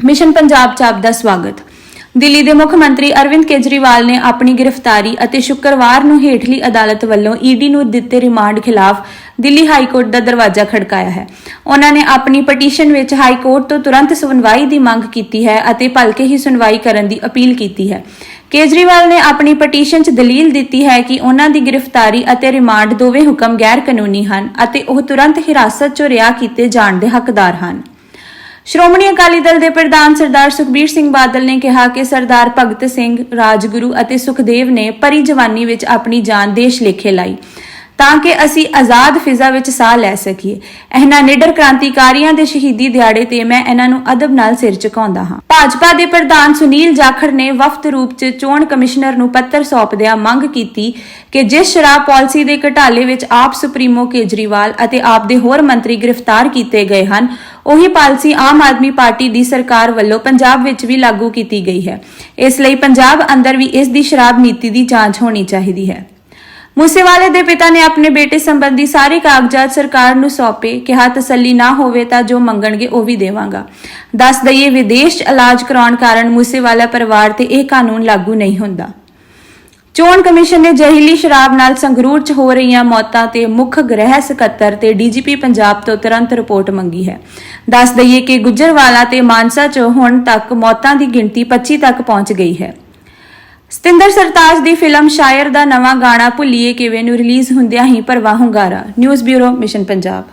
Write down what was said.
Mission Punjab ਚ ਆਪ ਦਾ ਸਵਾਗਤ। ਦਿੱਲੀ ਦੇ ਮੁੱਖ ਮੰਤਰੀ ਅਰਵਿੰਦ ਕੇਜਰੀਵਾਲ ਨੇ ਆਪਣੀ ਗ੍ਰਿਫਤਾਰੀ ਅਤੇ ਸ਼ੁੱਕਰਵਾਰ ਨੂੰ ਹੇਠਲੀ ਅਦਾਲਤ ਵੱਲੋਂ ਈਡੀ ਨੂੰ ਦਿੱਤੇ ਰਿਮਾਂਡ ਖਿਲਾਫ ਦਿੱਲੀ ਹਾਈ ਕੋਰਟ ਦਾ ਦਰਵਾਜ਼ਾ ਖੜਕਾਇਆ ਹੈ। ਉਹਨਾਂ ਨੇ ਆਪਣੀ ਪਟੀਸ਼ਨ ਵਿੱਚ ਹਾਈ ਕੋਰਟ ਤੋਂ ਤੁਰੰਤ ਸੁਣਵਾਈ ਦੀ ਮੰਗ ਕੀਤੀ ਹੈ ਅਤੇ ਭਲਕੇ ਹੀ ਸੁਣਵਾਈ ਕਰਨ ਦੀ ਅਪੀਲ ਕੀਤੀ ਹੈ। ਕੇਜਰੀਵਾਲ ਨੇ ਆਪਣੀ ਪਟੀਸ਼ਨ 'ਚ ਦਲੀਲ ਦਿੱਤੀ ਹੈ ਕਿ ਉਹਨਾਂ ਦੀ ਗ੍ਰਿਫਤਾਰੀ ਅਤੇ ਰਿਮਾਂਡ ਦੋਵੇਂ ਹੁਕਮ ਗੈਰ ਕਾਨੂੰਨੀ ਹਨ ਅਤੇ ਉਹ ਤੁਰੰਤ ਹਿਰਾਸਤ 'ਚੋਂ ਰਿਹਾ ਕੀਤੇ ਜਾਣ ਦੇ ਹੱਕਦਾਰ ਹਨ। ਸ਼੍ਰੋਮਣੀ ਅਕਾਲੀ ਦਲ ਦੇ ਪ੍ਰਧਾਨ ਸਰਦਾਰ ਸੁਖਬੀਰ ਸਿੰਘ ਬਾਦਲ ਨੇ ਕਿਹਾ ਕਿ ਸਰਦਾਰ ਭਗਤ ਸਿੰਘ, ਰਾਜਗੁਰੂ ਅਤੇ ਸੁਖਦੇਵ ਨੇ ਪਰੀ ਜਵਾਨੀ ਵਿੱਚ ਆਪਣੀ ਜਾਨ ਦੇਸ਼ ਲੇਖੇ ਲਾਈ। ਤਾਂ ਕਿ ਅਸੀਂ ਆਜ਼ਾਦ ਫਿਜ਼ਾ ਵਿੱਚ ਸਾਹ ਲੈ ਸਕੀਏ। ਇਹਨਾਂ ਨਿਡਰ ਕ੍ਰਾਂਤੀਕਾਰੀਆਂ ਦੇ ਸ਼ਹੀਦੀ ਦਿਹਾੜੇ ਤੇ ਮੈਂ ਇਹਨਾਂ ਨੂੰ ਅਦਬ ਨਾਲ ਸਿਰ ਝੁਕਾਉਂਦਾ ਹਾਂ। ਭਾਜਪਾ ਦੇ ਪ੍ਰਧਾਨ ਸੁਨੀਲ ਜਾਖੜ ਨੇ ਵਫਦ ਰੂਪ 'ਚ ਚੋਣ ਕਮਿਸ਼ਨਰ ਨੂੰ ਪੱਤਰ ਸੌਂਪਦਿਆਂ ਮੰਗ ਕੀਤੀ ਕਿ ਜਿਸ ਸ਼ਰਾਬ ਪਾਲਿਸੀ ਦੇ ਘਟਾਲੇ ਵਿੱਚ ਆਪ ਸੁਪਰੀਮੋ ਕੇਜਰੀਵਾਲ ਅਤੇ ਆਪ ਦੇ ਹੋਰ ਮੰਤਰੀ ਗ੍ਰਿਫਤਾਰ ਕੀਤੇ ਗਏ ਹਨ, ਉਹੀ ਪਾਲਿਸੀ ਆਮ ਆਦਮੀ ਪਾਰਟੀ ਦੀ ਸਰਕਾਰ ਵੱਲੋਂ ਪੰਜਾਬ ਵਿੱਚ ਵੀ ਲਾਗੂ ਕੀਤੀ ਗਈ ਹੈ। ਇਸ ਲਈ ਪੰਜਾਬ ਅੰਦਰ ਵੀ ਇਸ ਦੀ ਸ਼ਰਾਬ ਨੀਤੀ ਦੀ ਜਾਂਚ ਹੋਣੀ ਚਾਹੀਦੀ ਹੈ। ਮੂਸੇਵਾਲੇ ਦੇ ਪਿਤਾ ਨੇ ਆਪਣੇ ਬੇਟੇ ਸੰਬੰਧੀ ਸਾਰੇ ਕਾਗਜ਼ਾਤ ਸਰਕਾਰ ਨੂੰ ਸੌਂਪੇ ਕਿਹਾ ਤਸੱਲੀ ਨਾ ਹੋਵੇ ਤਾਂ ਜੋ ਮੰਗਣਗੇ ਉਹ ਵੀ ਦੇਵਾਂਗਾ। ਦੱਸ ਦਈਏ, ਵਿਦੇਸ਼ ਇਲਾਜ ਕਰਾਉਣ ਕਾਰਨ ਮੂਸੇਵਾਲਾ ਪਰਿਵਾਰ ਤੇ ਇਹ ਕਾਨੂੰਨ ਲਾਗੂ ਨਹੀਂ ਹੁੰਦਾ। ਚੋਣ ਕਮਿਸ਼ਨ ਨੇ ਜ਼ਹਿਰੀਲੀ ਸ਼ਰਾਬ ਨਾਲ ਸੰਗਰੂਰ 'ਚ ਹੋ ਰਹੀਆਂ ਮੌਤਾਂ ਤੇ ਮੁੱਖ ਗ੍ਰਹਿ ਸਕੱਤਰ ਤੇ ਡੀਜੀਪੀ ਪੰਜਾਬ ਤੋਂ ਤੁਰੰਤ ਰਿਪੋਰਟ ਮੰਗੀ ਹੈ। ਦੱਸ ਦਈਏ ਕਿ ਗੁੱਜਰਵਾਲਾ ਤੇ ਮਾਨਸਾ 'ਚ ਹੁਣ ਤੱਕ ਮੌਤਾਂ ਦੀ ਗਿਣਤੀ 25 ਤੱਕ ਪਹੁੰਚ ਗਈ ਹੈ। ਸਤਿੰਦਰ ਸਰਤਾਜ ਦੀ ਫਿਲਮ ਸ਼ਾਇਰ ਦਾ ਨਵਾਂ ਗਾਣਾ ਭੁੱਲੀਏ ਕਿਵੇਂ ਨੂੰ ਰਿਲੀਜ਼ ਹੁੰਦਿਆਂ ਹੀ ਭਰਵਾ ਹੁੰਗਾਰਾ ਨਿਊਜ਼ ਬਿਊਰੋ, ਮਿਸ਼ਨ ਪੰਜਾਬ।